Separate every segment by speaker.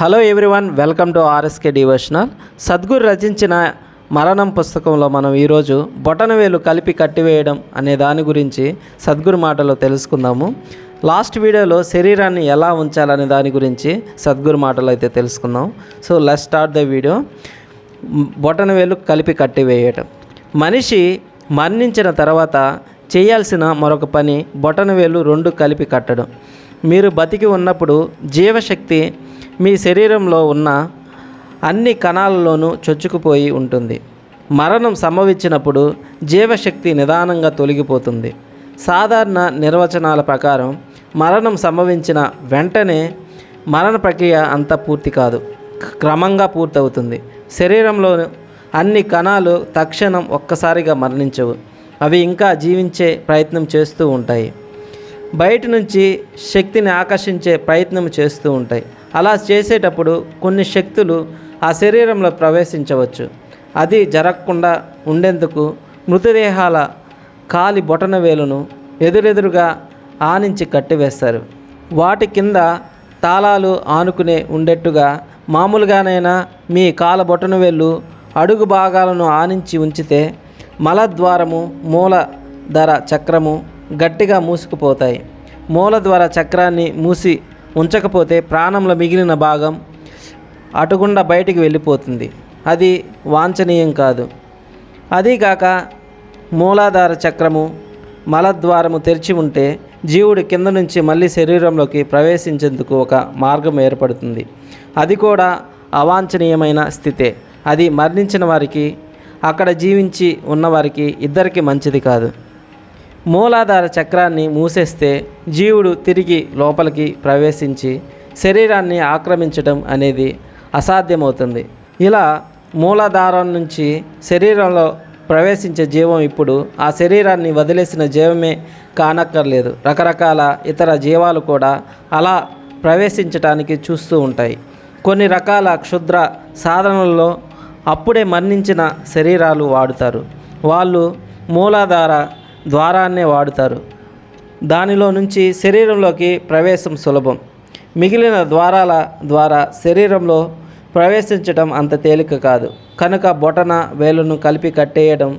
Speaker 1: Hello everyone welcome to RSK devotional. Sadhguru రచించిన మరణం పుస్తకంలో మనం ఈరోజు బొటనవేలు కలిపి కట్టివేయడం అనే దాని గురించి సద్గురు మాటలో తెలుసుకుందాము. లాస్ట్ వీడియోలో శరీరాన్ని ఎలా ఉంచాలనే దాని గురించి సద్గురు మాటలో అయితే తెలుసుకుందాం. So let start the video బొటనవేలు కలిపి కట్టివేయడం మనిషి మరణించిన తర్వాత చేయాల్సిన మరొక పని బొటనవేలు రెండు కలిపి కట్టడం. మీరు బతికి ఉన్నప్పుడు జీవశక్తి మీ శరీరంలో ఉన్న అన్ని కణాలలోనూ చొచ్చుకుపోయి ఉంటుంది. మరణం సంభవించినప్పుడు జీవశక్తి నిదానంగా తొలగిపోతుంది. సాధారణ నిర్వచనాల ప్రకారం మరణం సంభవించిన వెంటనే మరణ ప్రక్రియ అంతా పూర్తి కాదు. క్రమంగా పూర్తవుతుంది. శరీరంలో అన్ని కణాలు తక్షణం ఒక్కసారిగా మరణించవు. అవి ఇంకా జీవించే ప్రయత్నం చేస్తూ ఉంటాయి. బయట నుంచి శక్తిని ఆకర్షించే ప్రయత్నం చేస్తూ ఉంటాయి. అలా చేసేటప్పుడు కొన్ని శక్తులు ఆ శరీరంలో ప్రవేశించవచ్చు. అది జరగకుండా ఉండేందుకు మృతదేహాల కాలి బొటన వేలును ఎదురెదురుగా ఆనించి కట్టివేస్తారు. వాటి కింద తాళాలు ఆనుకునే ఉండేట్టుగా మామూలుగానైనా మీ కాల బొటన వేళ్ళు అడుగు భాగాలను ఆనించి ఉంచితే మలద్వారము మూలధర చక్రము గట్టిగా మూసుకుపోతాయి. మూలద్వార చక్రాన్ని మూసి ఉంచకపోతే ప్రాణంలో మిగిలిన భాగం అటుగుండా బయటికి వెళ్ళిపోతుంది. అది వాంఛనీయం కాదు. అదీగాక మూలాధార చక్రము మలద్వారము తెరిచి ఉంటే జీవుడు కింద నుంచి మళ్ళీ శరీరంలోకి ప్రవేశించేందుకు ఒక మార్గం ఏర్పడుతుంది. అది కూడా అవాంఛనీయమైన స్థితే. అది మరణించిన వారికి అక్కడ జీవించి ఉన్నవారికి ఇద్దరికి మంచిది కాదు. మూలాధార చక్రాన్ని మూసేస్తే జీవుడు తిరిగి లోపలికి ప్రవేశించి శరీరాన్ని ఆక్రమించడం అనేది అసాధ్యమవుతుంది. ఇలా మూలాధారం నుంచి శరీరంలో ప్రవేశించే జీవం ఇప్పుడు ఆ శరీరాన్ని వదిలేసిన జీవమే కానక్కర్లేదు. రకరకాల ఇతర జీవాలు కూడా అలా ప్రవేశించటానికి చూస్తూ ఉంటాయి. కొన్ని రకాల క్షుద్ర సాధనల్లో అప్పుడే మరణించిన శరీరాలు వాడుతారు. వాళ్ళు మూలాధార ద్వారాన్నే వాడుతారు. దానిలో నుంచి శరీరంలోకి ప్రవేశం సులభం. మిగిలిన ద్వారాల ద్వారా శరీరంలో ప్రవేశించడం అంత తేలిక కాదు. కనుక బొటన వేలును కలిపి కట్టేయడం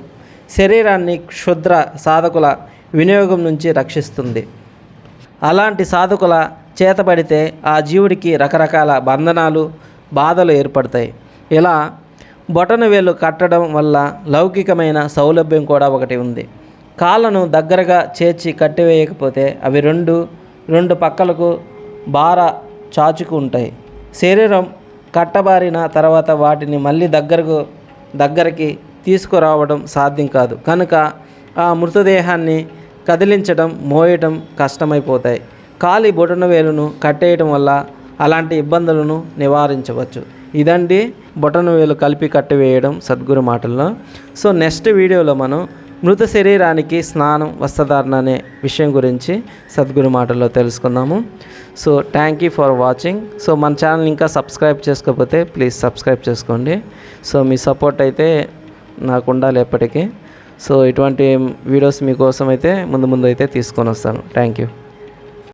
Speaker 1: శరీరాన్ని క్షుద్ర సాధకుల వినియోగం నుంచి రక్షిస్తుంది. అలాంటి సాధకుల చేతబడితే ఆ జీవుడికి రకరకాల బంధనాలు బాధలు ఏర్పడతాయి. ఇలా బొటన వేలు కట్టడం వల్ల లౌకికమైన సౌలభ్యం కూడా ఒకటి ఉంది. కాళ్ళను దగ్గరగా చేర్చి కట్టివేయకపోతే అవి రెండు రెండు పక్కలకు బార చాచుకు ఉంటాయి. శరీరం కట్టబారిన తర్వాత వాటిని మళ్ళీ దగ్గరకు దగ్గరికి తీసుకురావడం సాధ్యం కాదు. కనుక ఆ మృతదేహాన్ని కదిలించడం మోయటం కష్టమైపోతాయి. కాలి బొటన వేలును కట్టేయటం వల్ల అలాంటి ఇబ్బందులను నివారించవచ్చు. ఇదండి బొటన వేలు కలిపి కట్టివేయడం సద్గురు మాటల్లో. సో నెక్స్ట్ వీడియోలో మనం మృత శరీరానికి స్నానం వస్త్రధారణ అనే విషయం గురించి సద్గురు మాటల్లో తెలుసుకుందాము. So thank you for watching so మన ఛానల్ ఇంకా సబ్స్క్రైబ్ చేసుకోకపోతే ప్లీజ్ సబ్స్క్రైబ్ చేసుకోండి. సో మీ సపోర్ట్ అయితే నాకు ఉండాలి ఎప్పటికీ. సో ఇటువంటి వీడియోస్ మీకోసం అయితే ముందు ముందు అయితే తీసుకొని వస్తాను. Thank you